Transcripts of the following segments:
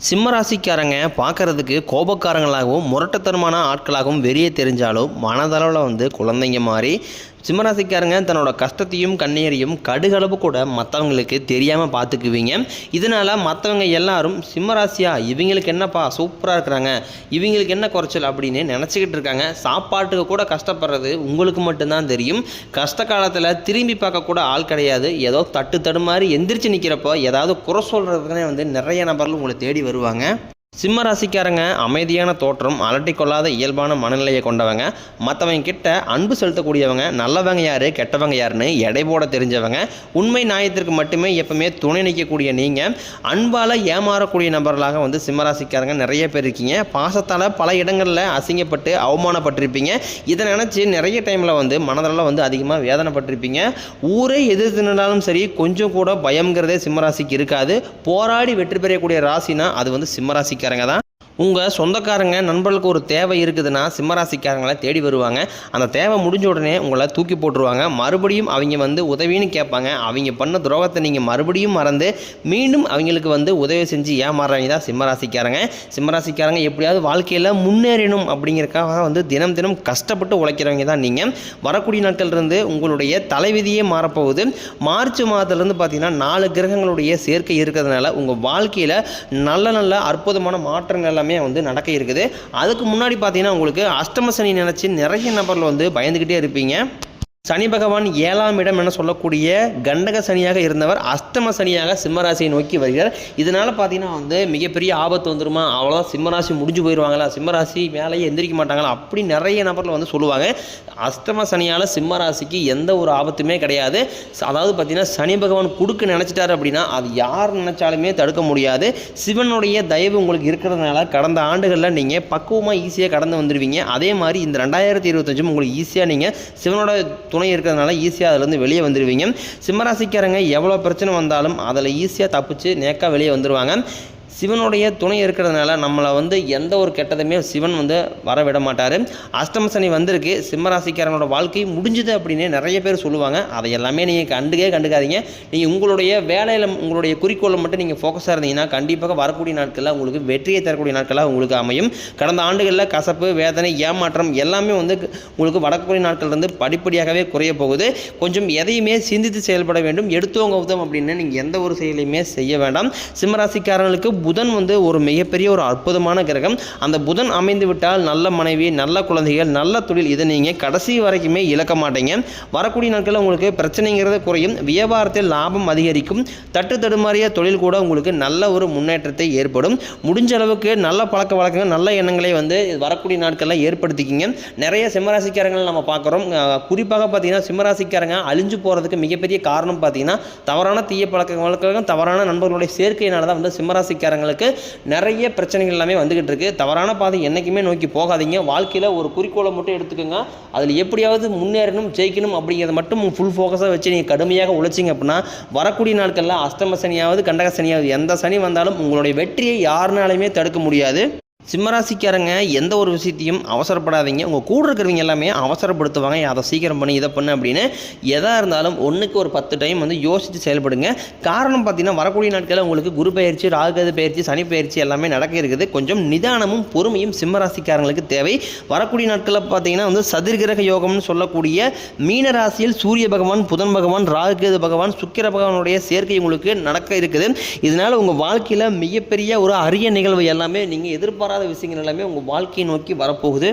சிம்மராசிக்காரங்க பார்க்கறதுக்கு கோபக்காரங்களாகவும் முரட்டத்தனமான ஆட்களாகவும் வெளியே தெரிஞ்சாலும் மனதளவில் வந்து குழந்தைங்க மாதிரி சிம்மராசிக்காரங்க தன்னோட கஷ்டத்தையும் கண்ணீரையும் கடுகளவு கூட மற்றவங்களுக்கு தெரியாமல் பார்த்துக்குவீங்க இதனால் மற்றவங்க எல்லாரும் சிம்மராசியா இவங்களுக்கு என்னப்பா சூப்பராக இருக்கிறாங்க இவங்களுக்கு என்ன குறைச்சல் அப்படின்னு நினச்சிக்கிட்டு இருக்காங்க. சாப்பாட்டுக்கு கூட கஷ்டப்படுறது உங்களுக்கு மட்டும்தான் தெரியும். கஷ்ட காலத்தில் திரும்பி பார்க்கக்கூட ஆள் கிடையாது. ஏதோ தட்டு தடுமாறி எந்திரிச்சு நிற்கிறப்போ ஏதாவது குறை சொல்கிறதுக்குனே வந்து நிறைய நபர்கள் உங்களை தேடி வருவாங்க. சிம்ம ராசிக்காரங்க அமைதியான தோற்றம் அலட்டி கொள்ளாத இயல்பான மனநிலையை கொண்டவங்க. மற்றவங்க கிட்ட அன்பு செலுத்தக்கூடியவங்க நல்லவங்க யாரு கெட்டவங்க யாருன்னு எடை போட தெரிஞ்சவங்க. உண்மை நியாயத்திற்கு மட்டுமே எப்பவுமே துணை நிற்கக்கூடிய நீங்கள் அன்பால் ஏமாறக்கூடிய நபர்களாக வந்து சிம்ம ராசிக்காரங்க நிறைய பேர் இருக்கீங்க. பாசத்தால் பல இடங்களில் அசிங்கப்பட்டு அவமானப்பட்டிருப்பீங்க. இதை நினச்சி நிறைய டைமில் வந்து மனதளவில் வந்து அதிகமாக வேதனைப்பட்டிருப்பீங்க. ஊரே எதிர்த்து நின்றாலும் சரி கொஞ்சம் கூட பயம்ங்கிறதே சிம்மராசிக்கு இருக்காது. போராடி வெற்றி பெறக்கூடிய ராசினா அது வந்து சிம்மராசிக்காரங்க தான் உங்கள் சொந்தக்காரங்க நண்பர்களுக்கு ஒரு தேவை இருக்குதுன்னா சிம்மராசிக்காரங்களை தேடி வருவாங்க. அந்த தேவை முடிஞ்ச உடனே உங்களை தூக்கி போட்டுருவாங்க. மறுபடியும் அவங்க வந்து உதவின்னு கேட்பாங்க. அவங்க பண்ண துரோகத்தை நீங்கள் மறுபடியும் மறந்து மீண்டும் அவங்களுக்கு வந்து உதவி செஞ்சு ஏமாறுறவங்க தான் சிம்மராசிக்காரங்க. சிம்மராசிக்காரங்க எப்படியாவது வாழ்க்கையில் முன்னேறணும் அப்படிங்கிறக்காக வந்து தினம் தினம் கஷ்டப்பட்டு உழைக்கிறவங்க தான் நீங்கள் வரக்கூடிய நாட்கள்லேருந்து உங்களுடைய தலைவிதியே மாறப்போகுது. மார்ச் மாதத்துலேருந்து பார்த்தீங்கன்னா நாலு கிரகங்களுடைய சேர்க்கை இருக்கிறதுனால உங்கள் வாழ்க்கையில் நல்ல நல்ல அற்புதமான மாற்றங்கள் எல்லாமே வந்து நடக்க இருக்குது. அதுக்கு முன்னாடி பார்த்தீங்கன்னா உங்களுக்கு அஷ்டம சனி நினச்சி நிறைய நபரில் வந்து பயந்துக்கிட்டே இருப்பீங்க. சனி பகவான் ஏழாம் இடம் என சொல்லக்கூடிய கண்டக சனியாக இருந்தவர் அஷ்டம சனியாக சிம்மராசியை நோக்கி வருகிறார். இதனால் பார்த்தீங்கன்னா வந்து மிகப்பெரிய ஆபத்து வந்துருமா? அவ்வளோ சிம்மராசி முடிஞ்சு போயிடுவாங்களா சிம்மராசி மேலேயே எந்திரிக்க மாட்டாங்களா? அப்படி நிறைய நபர்கள் வந்து சொல்லுவாங்க. அஷ்டம சனியால் சிம்மராசிக்கு எந்த ஒரு ஆபத்துமே கிடையாது. அதாவது பார்த்தீங்கன்னா சனி பகவான் கொடுக்க நினச்சிட்டாரு அப்படின்னா அது யார் நினச்சாலுமே தடுக்க முடியாது. சிவனுடைய தயவு உங்களுக்கு இருக்கிறதுனால கடந்த ஆண்டுகளில் நீங்கள் பக்குவமாக ஈஸியாக கடந்து வந்துடுவீங்க அதே மாதிரி இந்த ரெண்டாயிரத்தி இருபத்தஞ்சும் உங்களுக்கு ஈஸியாக நீங்கள் சிவனோட துணை இருக்கிறதுனால ஈஸியாக அதுலேருந்து வெளியே வந்துடுவீங்க சிம்மராசிக்காரங்க எவ்வளோ பிரச்சனை வந்தாலும் அதில் ஈஸியாக தப்பிச்சு நேக்காக வெளியே வந்துடுவாங்க சிவனுடைய துணை இருக்கிறதுனால நம்மளை வந்து எந்த ஒரு கெட்டதுமே சிவன் வந்து வர விட மாட்டார். அஷ்டம சனி வந்திருக்கு. சிம்மராசிக்காரங்களோட வாழ்க்கை முடிஞ்சுது அப்படின்னு நிறைய பேர் சொல்லுவாங்க. அதை எல்லாமே நீங்கள் கண்டுக்கே கண்டுக்காதீங்க. நீங்கள் உங்களுடைய வேலையில் உங்களுடைய குறிக்கோளை மட்டும் நீங்கள் ஃபோக்கஸாக இருந்தீங்கன்னா கண்டிப்பாக வரக்கூடிய நாட்களில் உங்களுக்கு வெற்றியை தரக்கூடிய நாட்களாக உங்களுக்கு அமையும். கடந்த ஆண்டுகளில் கசப்பு வேதனை ஏமாற்றம் எல்லாமே வந்து உங்களுக்கு வரக்கூடிய நாட்கள்லேருந்து படிப்படியாகவே குறைய போகுது. கொஞ்சம் எதையுமே சிந்தித்து செயல்பட வேண்டும். எடுத்தோங்க உதவும் அப்படின்னு நீங்கள் எந்த ஒரு செயலையுமே செய்ய வேண்டாம். சிம்மராசிக்காரங்களுக்கு புதன் வந்து ஒரு மிகப்பெரிய ஒரு அற்புதமான கிரகம். அந்த புதன் அமைந்து விட்டால் நல்ல மனைவி நல்ல குழந்தைகள் நல்ல தொழில் இதை நீங்கள் கடைசி வரைக்குமே இழக்க மாட்டீங்க. வரக்கூடிய நாட்களில் உங்களுக்கு பிரச்சனைங்கிறது குறையும். வியாபாரத்தில் லாபம் அதிகரிக்கும். தட்டு தடுமாறிய தொழில் கூட உங்களுக்கு நல்ல ஒரு முன்னேற்றத்தை ஏற்படும். முடிஞ்ச அளவுக்கு நல்ல பழக்க வழக்கங்கள் நல்ல எண்ணங்களை வந்து வரக்கூடிய நாட்களில் ஏற்படுத்திக்கிங்க. நிறைய சிம்மராசிக்காரங்கள் நம்ம பார்க்குறோம். குறிப்பாக பார்த்தீங்கன்னா சிம்மராசிக்காரங்க அழிஞ்சு போகிறதுக்கு மிகப்பெரிய காரணம் பார்த்தீங்கன்னா தவறான தீய பழக்க வழக்கம் தவறான நண்பர்களுடைய சேர்க்கையினால தான் வந்து சிம்மராசிக்காரங்களுக்கு நிறைய பிரச்சனைகள் எல்லாமே வந்துகிட்டு இருக்கு. தவறான பாதை என்றைக்குமே நோக்கி போகாதீங்க. வாழ்க்கையில் ஒரு குறிக்கோளை மட்டும் எடுத்துக்கோங்க. அதில் எப்படியாவது முன்னேறணும் ஜெயிக்கணும் அப்படிங்கிறத மட்டும் ஃபுல் ஃபோக்கஸாக வச்சு நீங்கள் கடுமையாக உழைச்சிங்க அப்படின்னா வரக்கூடிய நாட்களில் அஷ்டம சனியாவது கண்டக சனியாவது எந்த சனி வந்தாலும் உங்களுடைய வெற்றியை யாருனாலையுமே தடுக்க முடியாது. சிம்மராசிக்காரங்க எந்த ஒரு விஷயத்தையும் அவசரப்படாதீங்க. உங்கள் கூட இருக்கிறவங்க எல்லாமே அவசரப்படுத்துவாங்க. அதை சீக்கிரம் பண்ணி இதை பண்ணு அப்படின்னு எதாக இருந்தாலும் ஒன்றுக்கு ஒரு பத்து டைம் வந்து யோசித்து செயல்படுங்க. காரணம் பார்த்தீங்கன்னா வரக்கூடிய நாட்களில் உங்களுக்கு குரு பயிற்சி ராகுகது பயிற்சி சனி பயிற்சி எல்லாமே நடக்க இருக்குது. கொஞ்சம் நிதானமும் பொறுமையும் சிம்மராசிக்காரங்களுக்கு தேவை. வரக்கூடிய நாட்களில் பார்த்தீங்கன்னா வந்து சதுர்கிரக யோகம்னு சொல்லக்கூடிய மீன ராசியில் சூரிய பகவான் புதன் பகவான் ராகுகேது பகவான் சுக்கிர பகவானுடைய சேர்க்கை உங்களுக்கு நடக்க இருக்குது. இதனால் உங்கள் வாழ்க்கையில் மிகப்பெரிய ஒரு அரிய நிகழ்வு எல்லாமே நீங்கள் எதிர்பாராத விஷயங்கள் எல்லாமே உங்கள் வாழ்க்கையை நோக்கி வரப்போகுது.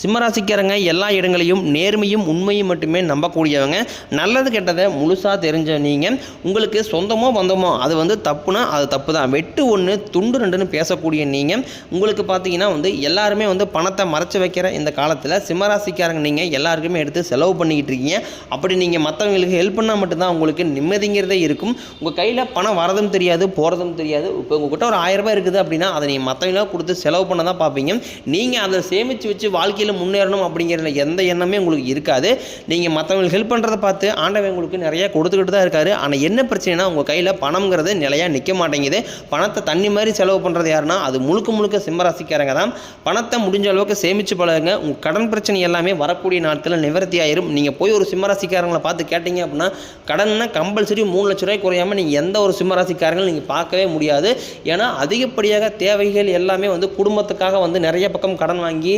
சிம்மராசிக்காரங்க எல்லா இடங்களையும் நேர்மையும் உண்மையும் மட்டுமே நம்பக்கூடியவங்க. நல்லது கெட்டதை முழுசாக தெரிஞ்ச நீங்கள் உங்களுக்கு சொந்தமோ பந்தமோ அது வந்து தப்புனா அது தப்பு தான் வெட்டு ஒன்று துண்டு ரெண்டுன்னு பேசக்கூடிய நீங்கள் உங்களுக்கு பார்த்தீங்கன்னா வந்து எல்லாருமே வந்து பணத்தை மறைச்சி வைக்கிற இந்த காலத்தில் சிம்மராசிக்காரங்க நீங்கள் எல்லாருக்குமே எடுத்து செலவு பண்ணிக்கிட்டு இருக்கீங்க. அப்படி நீங்கள் மற்றவங்களுக்கு ஹெல்ப் பண்ணால் மட்டும்தான் உங்களுக்கு நிம்மதிங்கிறதே இருக்கும். உங்கள் கையில் பணம் வரதும் தெரியாது போகிறதும் தெரியாது. இப்போ உங்ககிட்ட ஒரு ஆயிரம் ரூபாய் இருக்குது அப்படின்னா அதை நீங்கள் மற்றவங்களாம் கொடுத்து செலவு பண்ண தான் பார்ப்பீங்க நீங்கள் அதை சேமித்து வச்சு வாழ்க்கையில் பாதையில் முன்னேறணும் அப்படிங்கிற எந்த எண்ணமே உங்களுக்கு இருக்காது. நீங்கள் மற்றவங்களுக்கு ஹெல்ப் பண்ணுறதை பார்த்து ஆண்டவன் உங்களுக்கு நிறைய கொடுத்துக்கிட்டு தான் இருக்காரு. ஆனால் என்ன பிரச்சனைனா உங்கள் கையில் பணம்ங்கிறது நிலையாக நிற்க மாட்டேங்குது. பணத்தை தண்ணி மாதிரி செலவு பண்ணுறது யாருன்னா அது முழுக்க முழுக்க சிம்மராசிக்காரங்க தான். பணத்தை முடிஞ்ச அளவுக்கு சேமித்து பழகுங்க. உங்கள் கடன் பிரச்சனை எல்லாமே வரக்கூடிய நாட்களில் நிவர்த்தி ஆயிரும். நீங்கள் போய் ஒரு சிம்மராசிக்காரங்களை பார்த்து கேட்டீங்க அப்படின்னா கடன்னா கம்பல்சரி மூணு லட்ச ரூபாய் குறையாமல் நீங்கள் எந்த ஒரு சிம்மராசிக்காரங்களும் நீங்கள் பார்க்கவே முடியாது. ஏன்னா அதிகப்படியாக தேவைகள் எல்லாமே வந்து குடும்பத்துக்காக வந்து நிறைய பக்கம் கடன் வாங்கி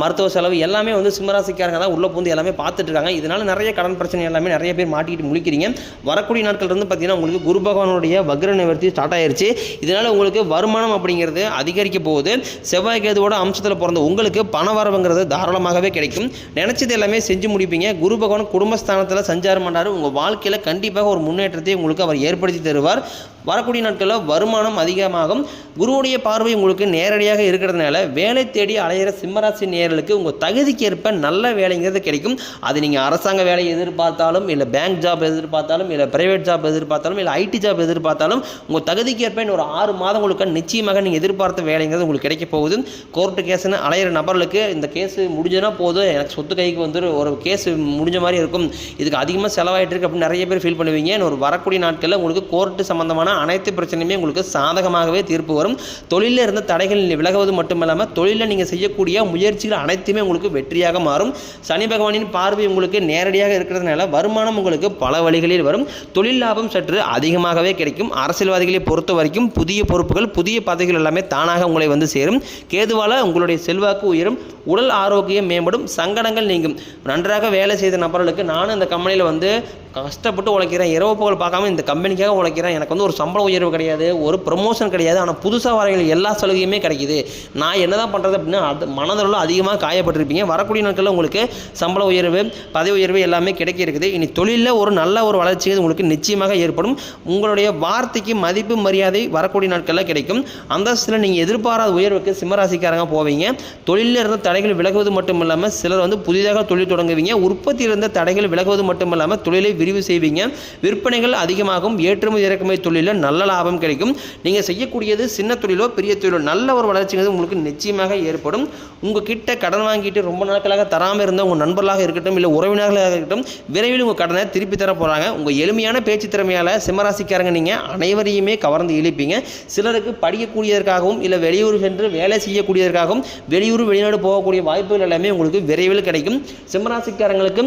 மருத்துவ மருத்துவ செலவு எல்லாமே வந்து சிம்மராசிக்காரங்க தான் உள்ளே பூந்து எல்லாமே பார்த்துட்டு இருக்காங்க. இதனால நிறைய கடன் பிரச்சனை எல்லாமே நிறைய பேர் மாட்டிக்கிட்டு முழிக்கிறீங்க. வரக்கூடிய நாட்கள் இருந்து பார்த்தீங்கன்னா உங்களுக்கு குரு பகவானுடைய வக்ர நிவர்த்தி ஸ்டார்ட் ஆயிருச்சு. இதனால உங்களுக்கு வருமானம் அப்படிங்கிறது அதிகரிக்க போகுது. செவ்வாய் கேதுவோட அம்சத்தில் பிறந்த உங்களுக்கு பண வரவுங்கிறது தாராளமாகவே கிடைக்கும். நினச்சது எல்லாமே செஞ்சு முடிப்பீங்க. குரு பகவான் குடும்பஸ்தானத்தில் சஞ்சாரம் பண்ணார் உங்கள் வாழ்க்கையில் கண்டிப்பாக ஒரு முன்னேற்றத்தை உங்களுக்கு அவர் ஏற்படுத்தி தருவார். வரக்கூடிய நாட்களில் வருமானம் அதிகமாகும். குருவுடைய பார்வை உங்களுக்கு நேரடியாக இருக்கிறதுனால வேலை தேடி அலையிற சிம்மராசி நேர்களுக்கு உங்கள் தகுதிக்கேற்ப நல்ல வேலைங்கிறது கிடைக்கும். அது நீங்கள் அரசாங்க வேலையை எதிர்பார்த்தாலும் இல்லை பேங்க் ஜாப் எதிர்பார்த்தாலும் இல்லை பிரைவேட் ஜாப் எதிர்பார்த்தாலும் இல்லை ஐடி ஜாப் எதிர்பார்த்தாலும் உங்கள் தகுதிக்கேற்ப இன்னும் ஒரு ஆறு மாதம் உங்களுக்கு நிச்சயமாக நீங்கள் எதிர்பார்த்த வேலைங்கிறது உங்களுக்கு கிடைக்க போகுது. கோர்ட்டு கேஸ்னு அலையிற நபர்களுக்கு இந்த கேஸ் முடிஞ்சதுன்னா போதும். எனக்கு சொத்து கைக்கு வந்து ஒரு கேஸ் முடிஞ்ச மாதிரி இருக்கும். இதுக்கு அதிகமாக செலவாயிட்டு இருக்கு அப்படின்னு நிறைய பேர் ஃபீல் பண்ணுவீங்க. ஒரு வரக்கூடிய நாட்களில் உங்களுக்கு கோர்ட்டு சம்பந்தமான அனைத்து பிரச்சனையுமே உங்களுக்கு சாதகமாகவே தீர்ப்பு வரும். தொழிலில் இருந்த தடைகள் விலகுவது மட்டுமில்லாமல் தொழிலில் நீங்கள் செய்யக்கூடிய முயற்சிகள் அனைத்துமே உங்களுக்கு வெற்றியாக மாறும். சனி பகவானின் பார்வை உங்களுக்கு நேரடியாக இருக்கிறதுனால வருமானம் உங்களுக்கு பல வழிகளில் வரும். தொழில் லாபம் சற்று அதிகமாகவே கிடைக்கும். அரசியல்வாதிகளை பொறுத்த வரைக்கும் புதிய பொறுப்புகள் புதிய பதவிகள் எல்லாமே தானாக உங்களை வந்து சேரும். கேதுவால உங்களுடைய செல்வாக்கு உயரும். உடல் ஆரோக்கியம் மேம்படும். சங்கடங்கள் நீங்கும். நன்றாக வேலை செய்த நபர்களுக்கு நானும் இந்த கம்பெனியில் வந்து கஷ்டப்பட்டு உழைக்கிறேன் இரவு பகல் பார்க்காம இந்த கம்பெனிக்காக உழைக்கிறேன். எனக்கு வந்து ஒரு சம்பள உயர்வு கிடையாது ஒரு ப்ரொமோஷன் கிடையாது. ஆனால் புதுசாக வரவங்க எல்லா சலுகையுமே கிடைக்குது. நான் என்ன தான் பண்ணுறது அப்படின்னா அது மனதளவில் அதிகமாக காயப்பட்டிருப்பீங்க. வரக்கூடிய நாட்களில் உங்களுக்கு சம்பள உயர்வு பதவி உயர்வு எல்லாமே கிடைக்க இருக்குது இனி தொழிலில் ஒரு நல்ல ஒரு வளர்ச்சி உங்களுக்கு நிச்சயமாக ஏற்படும். உங்களுடைய வார்த்தைக்கு மதிப்பு மரியாதை வரக்கூடிய நாட்களில் கிடைக்கும். அந்தஸ்தில் நீங்கள் எதிர்பாராத உயர்வுக்கு சிம்மராசிக்காரங்க போவீங்க. தொழிலில் இருந்த தடைகள் விலகுவது மட்டும் இல்லாமல் சிலர் வந்து புதிதாக தொழில் தொடங்குவீங்க. உற்பத்தியில் இருந்த தடைகள் விலகுவது மட்டும் இல்லாமல் தொழிலை விரிவு செய்வீங்க. விற்பனைகள் அதிகமாகும் ஏற்றுமதி இறக்குமதி தொழிலில் நல்ல லாபம் கிடைக்கும். நீங்கள் செய்யக்கூடியது சின்ன தொழிலோ பெரிய தொழிலோ நல்ல ஒரு வளர்ச்சிங்கிறது உங்களுக்கு நிச்சயமாக ஏற்படும். உங்கள் கிட்ட கடன் வாங்கிட்டு ரொம்ப நாட்களாக தராமல் இருந்த உங்கள் நண்பர்களாக இருக்கட்டும் இல்லை உறவினர்களாக இருக்கட்டும் விரைவில் உங்கள் கடனை திருப்பி தர போகிறாங்க உங்கள் எளிமையான பேச்சு திறமையால் சிம்மராசிக்காரங்க நீங்கள் அனைவரையுமே கவர்ந்து இழுப்பீங்க. சிலருக்கு படிக்கக்கூடியதற்காகவும் இல்லை வெளியூர் சென்று வேலை செய்யக்கூடியதற்காகவும் வெளியூர் வெளிநாடு போகக்கூடிய வாய்ப்புகள் எல்லாமே உங்களுக்கு விரைவில் கிடைக்கும். சிம்மராசிக்காரங்களுக்கு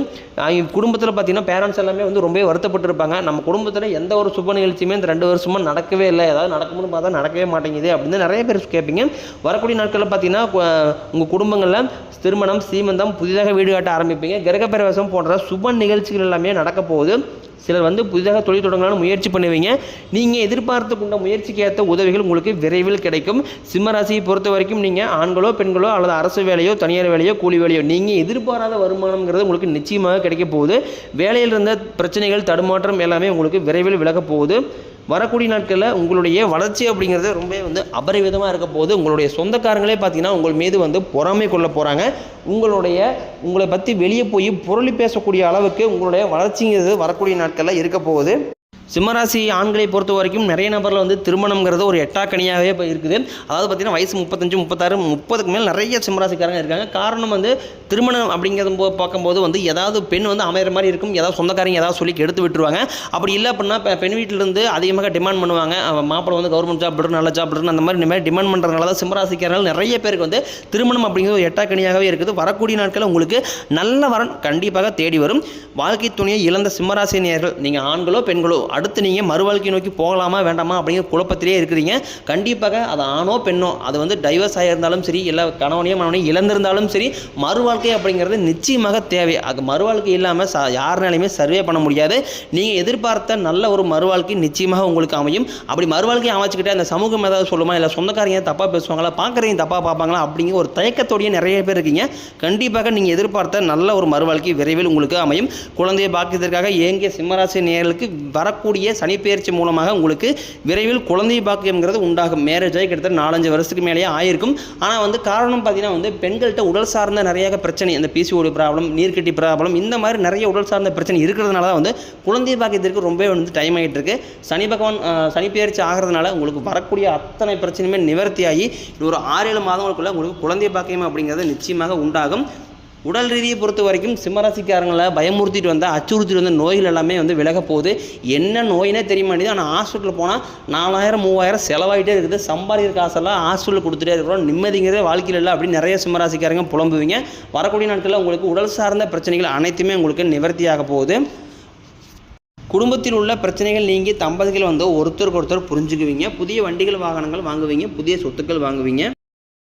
குடும்பத்தில் பார்த்தீங்கன்னா பேரண்ட்ஸ் எல்லாமே வந்து ரொம்பவே வருத்தப்பட்டிருப்பாங்க. நம்ம குடும்பத்தில் எந்த ஒரு சுப நிகழ்ச்சியுமே இந்த ரெண்டு வருஷமாக நடக்கவே இல்லை. ஏதாவது நடக்கும்னு பார்த்தா நடக்கவே மாட்டேங்குது அப்படின்னு நிறைய பேர் கேட்பீங்க. வரக்கூடிய நாட்களில் பார்த்தீங்கன்னா உங்கள் குடும்பங்களில் திருமணம் சீமந்தம் புதிதாக வீடு கட்ட ஆரம்பிப்பீங்க. கிரகப்பிரவேசம் போன்ற சுப நிகழ்ச்சிகள் எல்லாமே நடக்க போகுது. சிலர் வந்து புதிதாக தொழில் தொடங்கலாம்னு முயற்சி பண்ணுவீங்க. நீங்கள் எதிர்பார்த்து கொண்ட முயற்சிக்கு ஏற்ற உதவிகள் உங்களுக்கு விரைவில் கிடைக்கும். சிம்மராசியை பொறுத்த வரைக்கும் நீங்கள் ஆண்களோ பெண்களோ அல்லது அரசு வேலையோ தனியார் வேலையோ கூலி வேலையோ நீங்கள் எதிர்பாராத வருமானம்ங்கிறது உங்களுக்கு நிச்சயமாக கிடைக்க போகுது. வேலையில் இருந்த பிரச்சனைகள் தடுமாற்றம் எல்லாமே உங்களுக்கு விரைவில் விலகப் போகுது. வரக்கூடிய நாட்களில் உங்களுடைய வளர்ச்சி அப்படிங்கிறது ரொம்ப வந்து அபரிவிதமாக இருக்க போது உங்களுடைய சொந்தக்காரங்களே பார்த்தீங்கன்னா உங்கள் மீது வந்து பொறாமை கொள்ள போகிறாங்க உங்களுடைய உங்களை பற்றி வெளியே போய் புரளி பேசக்கூடிய அளவுக்கு உங்களுடைய வளர்ச்சிங்கிறது வரக்கூடிய நாட்களில் இருக்க போகுது. சிம்மராசி ஆண்களை பொறுத்த வரைக்கும் நிறைய நபரில் வந்து திருமணங்கிறது ஒரு எட்டாக்கணியாகவே இப்போ இருக்குது. அதாவது பார்த்திங்கன்னா வயசு முப்பத்தஞ்சு முப்பத்தாறு முப்பதுக்கு மேல் நிறைய சிம்மராசிக்காரங்க இருக்காங்க. காரணம் வந்து திருமணம் அப்படிங்கிறது போ பார்க்கும்போது வந்து ஏதாவது பெண் வந்து அமையிற மாதிரி இருக்கும். ஏதாவது சொந்தக்காரங்க ஏதாவது சொல்லி எடுத்து விட்டுருவாங்க. அப்படி இல்லை அப்படின்னா இப்போ பெண் வீட்டிலேருந்து அதிகமாக டிமாண்ட் பண்ணுவாங்க. மாப்பிள்ளை வந்து கவர்மெண்ட் ஜாப் இருக்கணும் நல்ல ஜாப் இருக்கணும் அந்த மாதிரி இந்த மாதிரி டிமாண்ட் பண்ணுறதுனால தான் சிம்மராசிக்காரர்கள் நிறைய பேருக்கு வந்து திருமணம் அப்படிங்கிறது ஒரு எட்டாக்கணியாகவே இருக்குது. வரக்கூடிய நாட்களில் உங்களுக்கு நல்ல வரன் கண்டிப்பாக தேடி வரும். வாழ்க்கை துணையை இழந்த சிம்மராசி நேர்கள் நீங்கள் ஆண்களோ பெண்களோ அடுத்து நீங்கள் மறுவாழ்க்கை நோக்கி போகலாமா வேண்டாமா அப்படிங்கிற குழப்பத்திலே இருக்கிறீங்க. கண்டிப்பாக அது ஆணோ பெண்ணோ அது வந்து டைவர்ஸ் ஆகியிருந்தாலும் சரி இல்லை கணவனையும் மனவனையும் இழந்திருந்தாலும் சரி மறுவாழ்க்கை அப்படிங்கிறது நிச்சயமாக தேவை. அது மறுவாழ்க்கை இல்லாமல் ச யாருனாலையுமே சர்வே பண்ண முடியாது. நீங்கள் எதிர்பார்த்த நல்ல ஒரு மறுவாழ்க்கை நிச்சயமாக உங்களுக்கு அமையும். அப்படி மறுவாழ்க்கை அமைச்சுக்கிட்டே அந்த சமூகம் ஏதாவது சொல்லுமா? இல்லை சொந்தக்காரங்க தப்பாக பேசுவாங்களா? பார்க்குறீங்க தப்பாக பார்ப்பாங்களா அப்படிங்கிற ஒரு தயக்கத்தோடய நிறைய பேர் இருக்கீங்க. கண்டிப்பாக நீங்கள் எதிர்பார்த்த நல்ல ஒரு மறுவாழ்க்கை விரைவில் உங்களுக்கு அமையும். குழந்தையை பாக்கியத்திற்காக ஏங்கிய சிம்மராசி நேர்களுக்கு வரக்கூடிய வரக்கூடிய சனிப்பெயர்ச்சி மூலமாக உங்களுக்கு விரைவில் குழந்தை பாக்கியம்ங்கிறது உண்டாகும். மேரேஜ் ஆகி கிட்டத்தட்ட நாலஞ்சு வருஷத்துக்கு மேலேயே ஆயிருக்கும். ஆனால் வந்து காரணம் பார்த்தீங்கன்னா வந்து பெண்கள்கிட்ட உடல் சார்ந்த நிறைய பிரச்சனை இந்த பிசிஓடி ப்ராப்ளம் நீர்க்கட்டி ப்ராப்ளம் இந்த மாதிரி நிறைய உடல் சார்ந்த பிரச்சனை இருக்கிறதுனால தான் வந்து குழந்தை பாக்கியத்திற்கு ரொம்பவே வந்து டைம் ஆகிட்டு இருக்கு சனி பகவான் சனிப்பெயர்ச்சி ஆகிறதுனால உங்களுக்கு வரக்கூடிய அத்தனை பிரச்சனையுமே நிவர்த்தியாகி இது ஒரு ஆறு ஏழு மாதங்களுக்குள்ள உங்களுக்கு குழந்தை பாக்கியம் அப்படிங்கிறது நிச்சயமாக உண்டாகும். உடல் ரீதியை பொறுத்த வரைக்கும் சிம்மராசிக்காரங்களை பயமுறுத்திட்டு வந்தால் அச்சுறுத்திட்டு வந்த நோய்கள் எல்லாமே வந்து விலக போகுது. என்ன நோயினே தெரிய மாட்டேங்குது. ஆனால் ஹாஸ்பிட்டல் போனால் நாலாயிரம் மூவாயிரம் செலவாகிட்டே இருக்குது. சம்பாதிக்கிற காசெல்லாம் ஹாஸ்பிட்டல் கொடுத்துட்டே இருக்கிறோம். நிம்மதிங்கிறதே வாழ்க்கையில் இல்லை அப்படின்னு நிறைய சிம்மராசிக்காரங்க புலம்புவீங்க. வரக்கூடிய நாட்களில் உங்களுக்கு உடல் சார்ந்த பிரச்சனைகள் அனைத்துமே உங்களுக்கு நிவர்த்தியாக போகுது. குடும்பத்தில் உள்ள பிரச்சனைகள் நீங்கி தம்பதிகள் வந்து ஒருத்தருக்கு ஒருத்தர் புரிஞ்சுக்குவீங்க. புதிய வண்டிகள் வாகனங்கள் வாங்குவீங்க. புதிய சொத்துக்கள் வாங்குவீங்க.